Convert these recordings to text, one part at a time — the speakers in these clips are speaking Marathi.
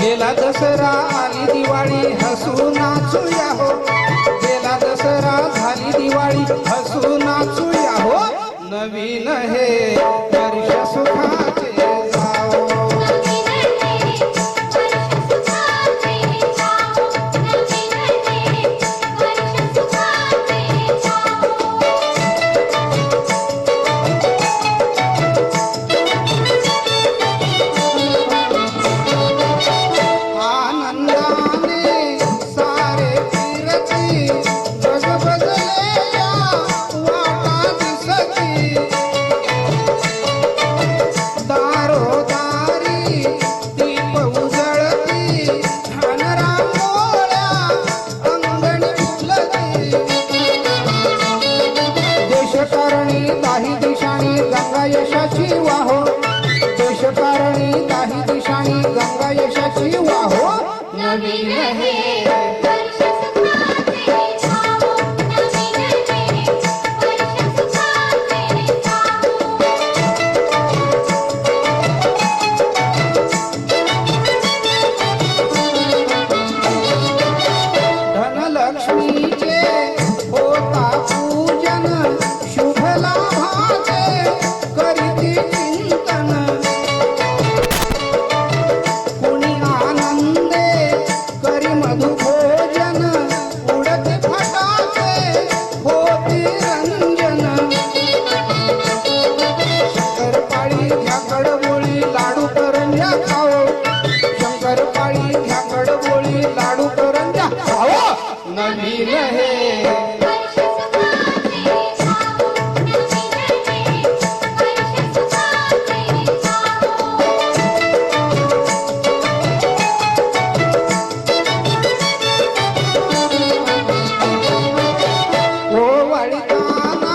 गेला दसरा आली दिवाळी हसू नाचूया हो. गेला दसरा झाली दिवाळी हसू नाचूया हो. नवीन हे वर्ष सुखा यशाची वाहो देशकारणी काही दिशाणी गंगा यशाची वाहो. नवीन हे करंजा खाओ. शंकर पाळी घ्या कडबोळी लाडू करंजा खाओ. नवीन हे ओवाळताना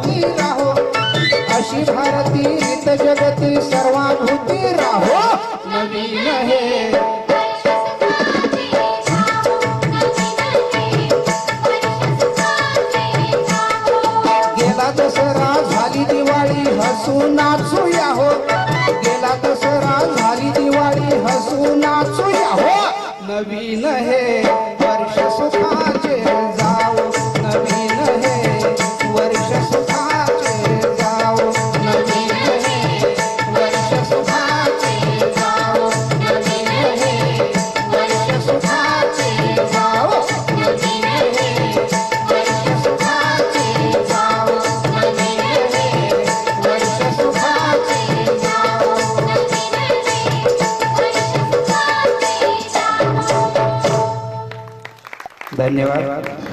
दिवाळी हसू नाचूया हो. गेला दसरा झाली दिवाळी हसू नाचूया हो. नवीन हे वर्ष सुखाचे धन्यवाद.